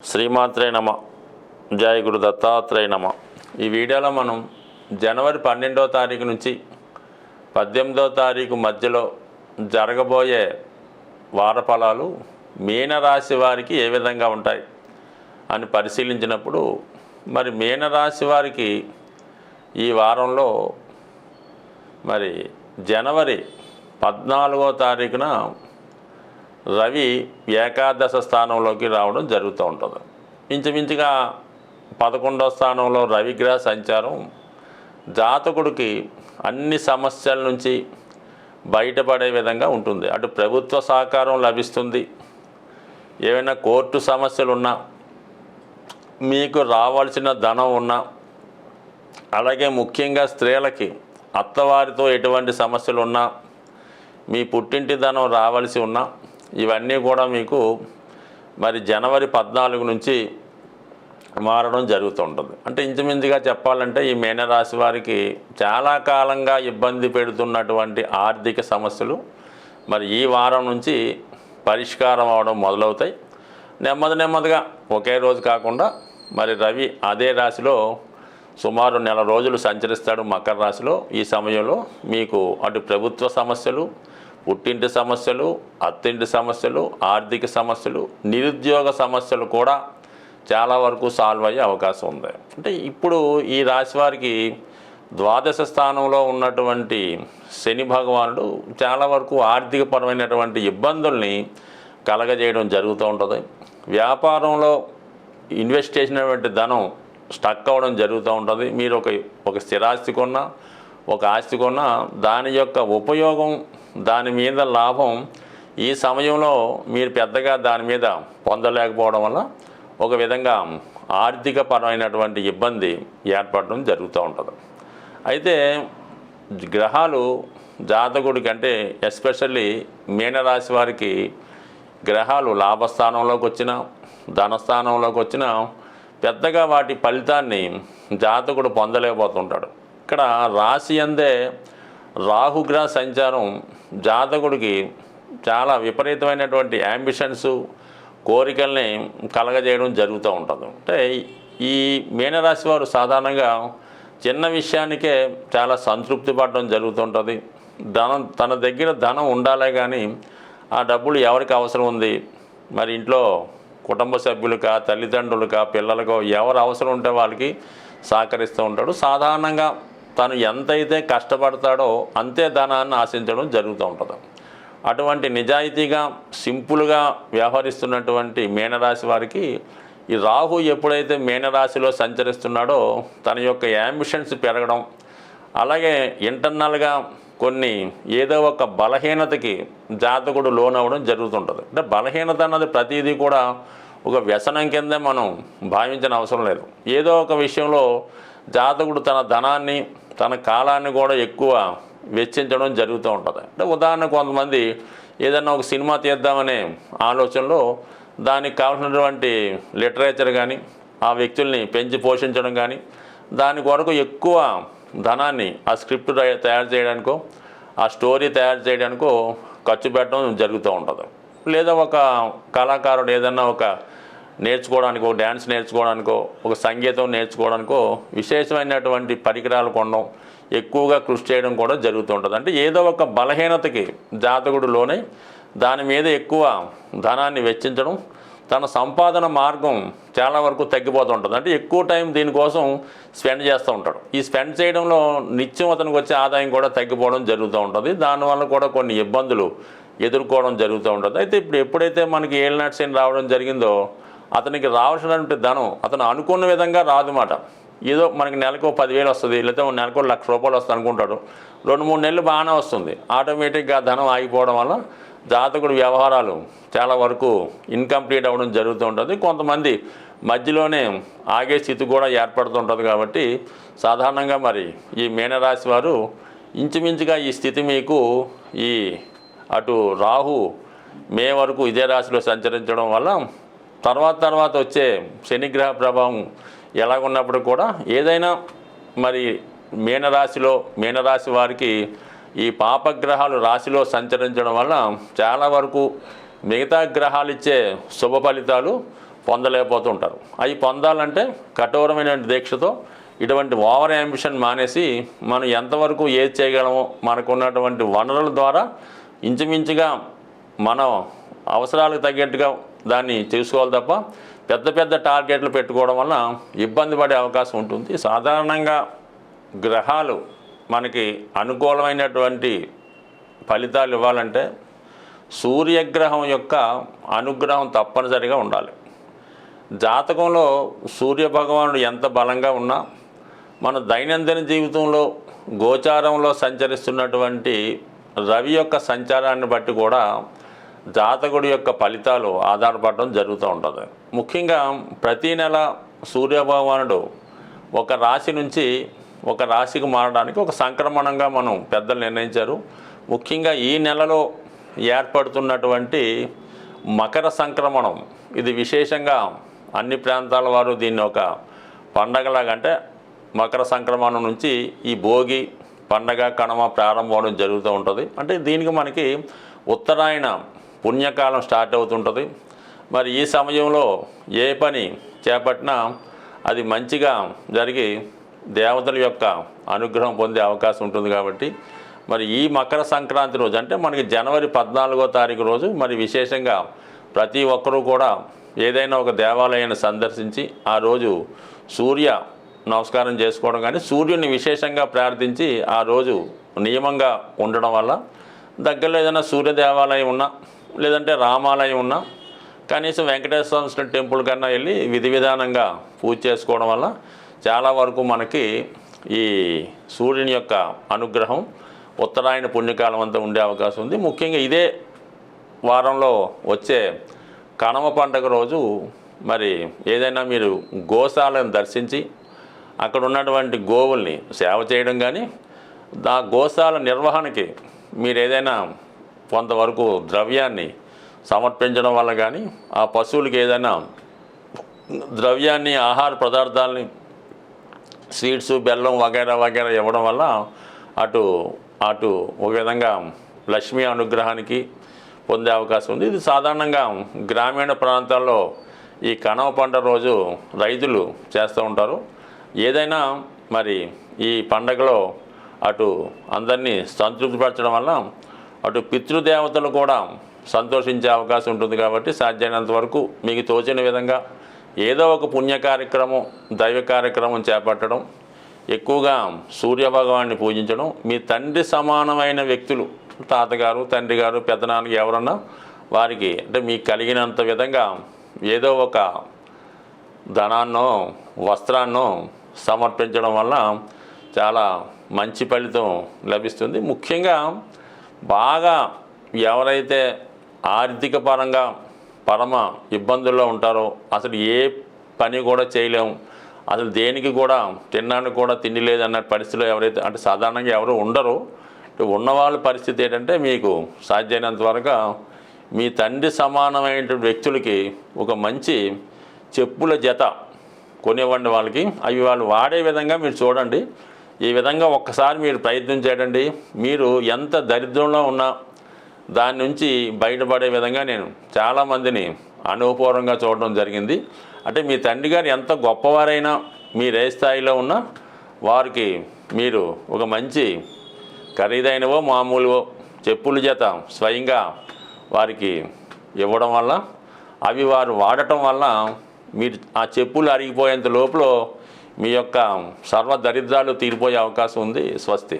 శ్రీమాత్రే నమ. జయ గురు దత్తాత్రేయ నమ. ఈ వీడియోలో మనం జనవరి పన్నెండో తారీఖు నుంచి పద్దెనిమిదో తారీఖు మధ్యలో జరగబోయే వారఫలాలు మీనరాశి వారికి ఏ విధంగా ఉంటాయి అని పరిశీలించినప్పుడు మరి మీనరాశి వారికి ఈ వారంలో మరి జనవరి పద్నాలుగో తారీఖున రవి ఏకాదశ స్థానంలోకి రావడం జరుగుతూ ఉంటుంది. ఇంచుమించుగా పదకొండో స్థానంలో రవిగ్రహ సంచారం జాతకుడికి అన్ని సమస్యల నుంచి బయటపడే విధంగా ఉంటుంది. అటు ప్రభుత్వ సహకారం లభిస్తుంది. ఏమైనా కోర్టు సమస్యలు ఉన్నా మీకు రావాల్సిన ధనం ఉన్నా అలాగే ముఖ్యంగా స్త్రీలకి అత్తవారితో ఎటువంటి సమస్యలు ఉన్నా మీ పుట్టింటి ధనం రావాల్సి ఉన్నా ఇవన్నీ కూడా మీకు మరి జనవరి పద్నాలుగు నుంచి మారడం జరుగుతుంటుంది. అంటే ఇంచుమించుగా చెప్పాలంటే ఈ మీనరాశి వారికి చాలా కాలంగా ఇబ్బంది పెడుతున్నటువంటి ఆర్థిక సమస్యలు మరి ఈ వారం నుంచి పరిష్కారం అవడం మొదలవుతాయి. నెమ్మది నెమ్మదిగా ఒకే రోజు కాకుండా మరి రవి అదే రాశిలో సుమారు నెల రోజులు సంచరిస్తాడు మకర రాశిలో. ఈ సమయంలో మీకు అటు ప్రభుత్వ సమస్యలు పుట్టింటి సమస్యలు అత్తింటి సమస్యలు ఆర్థిక సమస్యలు నిరుద్యోగ సమస్యలు కూడా చాలా వరకు సాల్వ్ అయ్యే అవకాశం ఉంది. అంటే ఇప్పుడు ఈ రాశి వారికి ద్వాదశ స్థానంలో ఉన్నటువంటి శని భగవానుడు చాలా వరకు ఆర్థికపరమైనటువంటి ఇబ్బందుల్ని కలగజేయడం జరుగుతూ ఉంటుంది. వ్యాపారంలో ఇన్వెస్ట్ చేసినటువంటి ధనం స్టక్ అవ్వడం జరుగుతూ ఉంటుంది. మీరు ఒక ఒక స్థిరాస్తి కొన్నా ఒక ఆస్తి కొన్నా దాని యొక్క ఉపయోగం దాని మీద లాభం ఈ సమయంలో మీరు పెద్దగా దాని మీద పొందలేకపోవడం వల్ల ఒక విధంగా ఆర్థిక పరమైనటువంటి ఇబ్బంది ఏర్పడడం జరుగుతూ ఉంటుంది. అయితే గ్రహాలు జాతకుడి కంటే ఎస్పెషల్లీ మీనరాశి వారికి గ్రహాలు లాభస్థానంలోకి వచ్చిన ధనస్థానంలోకి వచ్చిన పెద్దగా వాటి ఫలితాన్ని జాతకుడు పొందలేకపోతుంటాడు. ఇక్కడ రాశి అందే రాహుగ్రహ సంచారం జాతకుడికి చాలా విపరీతమైనటువంటి యాంబిషన్స్ కోరికల్ని కలగజేయడం జరుగుతూ ఉంటుంది. అంటే ఈ మీనరాశి వారు సాధారణంగా చిన్న విషయానికే చాలా సంతృప్తి పడడం జరుగుతుంటుంది ధనం తన దగ్గర ధనం ఉండాలే కానీ ఆ డబ్బులు ఎవరికి అవసరం ఉంది? మరి ఇంట్లో కుటుంబ సభ్యులకా తల్లిదండ్రులకా పిల్లలకో ఎవరు అవసరం ఉంటే వాళ్ళకి సహకరిస్తూ ఉంటాడు. సాధారణంగా తను ఎంతైతే కష్టపడతాడో అంతే ధనాన్ని ఆశించడం జరుగుతూ ఉంటుంది. అటువంటి నిజాయితీగా సింపుల్గా వ్యవహరిస్తున్నటువంటి మీనరాశి వారికి ఈ రాహు ఎప్పుడైతే మీనరాశిలో సంచరిస్తున్నాడో తన యొక్క యాంబిషన్స్ పెరగడం అలాగే ఇంటర్నల్గా కొన్ని ఏదో ఒక బలహీనతకి జాతకుడు లోనవ్వడం జరుగుతుంటుంది. అంటే బలహీనత అన్నది ప్రతిదీ కూడా ఒక వ్యసనం కిందే మనం భావించిన అవసరం లేదు. ఏదో ఒక విషయంలో జాతకుడు తన ధనాన్ని తన కాలాన్ని కూడా ఎక్కువ వెచ్చించడం జరుగుతూ ఉంటుంది. అంటే ఉదాహరణ కొంతమంది ఏదన్నా ఒక సినిమా తీద్దామనే ఆలోచనలో దానికి కావాల్సినటువంటి లిటరేచర్ కానీ ఆ వ్యక్తుల్ని పెంచి పోషించడం కానీ దాని కొరకు ఎక్కువ ధనాన్ని ఆ స్క్రిప్ట్ తయారు చేయడానికో ఆ స్టోరీ తయారు చేయడానికో ఖర్చు పెట్టడం జరుగుతూ ఉంటుంది. లేదా ఒక కళాకారుడు ఏదన్నా ఒక నేర్చుకోవడానికో డ్యాన్స్ నేర్చుకోవడానికో ఒక సంగీతం నేర్చుకోవడానికో విశేషమైనటువంటి పరికరాలు కొనడం ఎక్కువగా కృషి చేయడం కూడా జరుగుతుంటుంది. అంటే ఏదో ఒక బలహీనతకి జాతకుడులోనే దాని మీద ఎక్కువ ధనాన్ని వెచ్చించడం తన సంపాదన మార్గం చాలా వరకు తగ్గిపోతుంటుంది. అంటే ఎక్కువ టైం దీనికోసం స్పెండ్ చేస్తూ ఉంటాడు. ఈ స్పెండ్ చేయడంలో నిత్యం అతనికి వచ్చే ఆదాయం కూడా తగ్గిపోవడం జరుగుతూ ఉంటుంది. దానివల్ల కూడా కొన్ని ఇబ్బందులు ఎదుర్కోవడం జరుగుతూ ఉంటుంది. అయితే ఇప్పుడు ఎప్పుడైతే మనకి ఏలినాటి శని రావడం జరిగిందో అతనికి రావాల్సినటువంటి ధనం అతను అనుకున్న విధంగా రాదు మాట. ఏదో మనకి నెలకు పదివేలు వస్తుంది లేకపోతే ఒక నెలకు లక్ష రూపాయలు వస్తుంది అనుకుంటాడు. రెండు మూడు నెలలు బాగానే వస్తుంది. ఆటోమేటిక్గా ధనం ఆగిపోవడం వల్ల జాతకుడు వ్యవహారాలు చాలా వరకు ఇన్కంప్లీట్ అవ్వడం జరుగుతూ ఉంటుంది. కొంతమంది మధ్యలోనే ఆగే స్థితి కూడా ఏర్పడుతుంటుంది కాబట్టి సాధారణంగా మరి ఈ మీనరాశి వారు ఇంచుమించుగా ఈ స్థితి మీకు ఈ అటు రాహు మే వరకు ఇదే రాశిలో సంచరించడం వల్ల తర్వాత తర్వాత వచ్చే శనిగ్రహ ప్రభావం ఎలాగున్నప్పుడు కూడా ఏదైనా మరి మీనరాశిలో మీనరాశి వారికి ఈ పాపగ్రహాలు రాశిలో సంచరించడం వల్ల చాలా వరకు మిగతా గ్రహాలు ఇచ్చే శుభ ఫలితాలు పొందలేకపోతుంటారు. అవి పొందాలంటే కఠోరమైన దీక్షతో ఇటువంటి ఓవర్ అంబిషన్ మానేసి మనం ఎంతవరకు ఏది చేయగలమో మనకున్నటువంటి వనరుల ద్వారా ఇంచుమించుగా మనం అవసరాలకు తగ్గట్టుగా దాన్ని తీసుకోవాలి తప్ప పెద్ద పెద్ద టార్గెట్లు పెట్టుకోవడం వల్ల ఇబ్బంది పడే అవకాశం ఉంటుంది. సాధారణంగా గ్రహాలు మనకి అనుకూలమైనటువంటి ఫలితాలు ఇవ్వాలంటే సూర్యగ్రహం యొక్క అనుగ్రహం తప్పనిసరిగా ఉండాలి. జాతకంలో సూర్య భగవానుడు ఎంత బలంగా ఉన్నా మన దైనందిన జీవితంలో గోచారంలో సంచరిస్తున్నటువంటి రవి యొక్క సంచారాన్ని బట్టి కూడా జాతకుడి యొక్క ఫలితాలు ఆధారపడడం జరుగుతూ ఉంటుంది. ముఖ్యంగా ప్రతీ నెల సూర్యభగవానుడు ఒక రాశి నుంచి ఒక రాశికి మారడానికి ఒక సంక్రమణంగా మనం పెద్దలు నిర్ణయించారు. ముఖ్యంగా ఈ నెలలో ఏర్పడుతున్నటువంటి మకర సంక్రమణం ఇది విశేషంగా అన్ని ప్రాంతాల వారు దీన్ని ఒక పండగలాగంటే మకర సంక్రమణం నుంచి ఈ భోగి పండగ కణమ ప్రారంభం అవడం జరుగుతూ ఉంటుంది. అంటే దీనికి మనకి ఉత్తరాయణ పుణ్యకాలం స్టార్ట్ అవుతుంటుంది. మరి ఈ సమయంలో ఏ పని చేపట్టినా అది మంచిగా జరిగి దేవతల యొక్క అనుగ్రహం పొందే అవకాశం ఉంటుంది కాబట్టి మరి ఈ మకర సంక్రాంతి రోజు అంటే మనకి జనవరి పద్నాలుగో తారీఖు రోజు మరి విశేషంగా ప్రతి ఒక్కరూ కూడా ఏదైనా ఒక దేవాలయాన్ని సందర్శించి ఆ రోజు సూర్య నమస్కారం చేసుకోవడం కానీ సూర్యుని విశేషంగా ప్రార్థించి ఆ రోజు నియమంగా ఉండడం వల్ల దగ్గరలో ఏదైనా సూర్య దేవాలయం ఉన్నా లేదంటే రామాలయం ఉన్నా కనీసం వెంకటేశ్వర స్వామి టెంపుల్ కన్నా వెళ్ళి విధి విధానంగా పూజ చేసుకోవడం వల్ల చాలా వరకు మనకి ఈ సూర్యుని యొక్క అనుగ్రహం ఉత్తరాయణ పుణ్యకాలం అంతా ఉండే అవకాశం ఉంది. ముఖ్యంగా ఇదే వారంలో వచ్చే కనమ పండగ రోజు మరి ఏదైనా మీరు గోశాలను దర్శించి అక్కడ ఉన్నటువంటి గోవుల్ని సేవ చేయడం కానీ దా గోశాల నిర్వహణకి మీరు ఏదైనా కొంతవరకు ద్రవ్యాన్ని సమర్పించడం వల్ల కానీ ఆ పశువులకి ఏదైనా ద్రవ్యాన్ని ఆహార పదార్థాలని స్వీట్స్ బెల్లం వగైరా వగైరా ఇవ్వడం వల్ల అటు అటు ఒక విధంగా లక్ష్మీ అనుగ్రహానికి పొందే అవకాశం ఉంది. ఇది సాధారణంగా గ్రామీణ ప్రాంతాల్లో ఈ కనవ పంట రోజు రైతులు చేస్తూ ఉంటారు. ఏదైనా మరి ఈ పండగలో అటు అందరినీ సంతృప్తిపరచడం వల్ల అటు పితృదేవతలు కూడా సంతోషించే అవకాశం ఉంటుంది కాబట్టి సాధ్యమైనంత వరకు మీకు తోచిన విధంగా ఏదో ఒక పుణ్య కార్యక్రమం దైవ కార్యక్రమం చేపట్టడం ఎక్కువగా సూర్యభగవాన్ని పూజించడం మీ తండ్రి సమానమైన వ్యక్తులు తాతగారు తండ్రి గారు పెద్దనాన్నకి ఎవరన్నా వారికి అంటే మీకు కలిగినంత విధంగా ఏదో ఒక ధనాన్నో వస్త్రాన్నో సమర్పించడం వల్ల చాలా మంచి ఫలితం లభిస్తుంది. ముఖ్యంగా బాగా ఎవరైతే ఆర్థిక పరంగా పరమ ఇబ్బందుల్లో ఉంటారో అసలు ఏ పని కూడా చేయలేము అసలు దేనికి కూడా తినడానికి కూడా తిండి లేదన్న పరిస్థితిలో ఎవరైతే అంటే సాధారణంగా ఎవరు ఉండరు. ఉన్నవాళ్ళ పరిస్థితి ఏంటంటే మీకు సాధ్యమైనంత వరకు మీ తండ్రి సమానమైన వ్యక్తులకి ఒక మంచి చెప్పుల జత కొనివ్వండి వాళ్ళకి. అవి వాళ్ళు వాడే విధంగా మీరు చూడండి. ఈ విధంగా ఒక్కసారి మీరు ప్రయత్నం చేయండి. మీరు ఎంత దరిద్రంలో ఉన్నా దాని నుంచి బయటపడే విధంగా నేను చాలామందిని అనుభవపూర్వంగా చూడడం జరిగింది. అంటే మీ తండ్రి గారు ఎంత గొప్పవారైనా మీరు ఏ స్థాయిలో ఉన్నా వారికి మీరు ఒక మంచి ఖరీదైనవో మామూలువో చెప్పుల చేత స్వయంగా వారికి ఇవ్వడం వల్ల అవి వారు వాడటం వల్ల మీరు ఆ చెప్పులు అరిగిపోయేంత లోపల మీ యొక్క సర్వ దరిద్రాలు తీరిపోయే అవకాశం ఉంది స్వస్తి.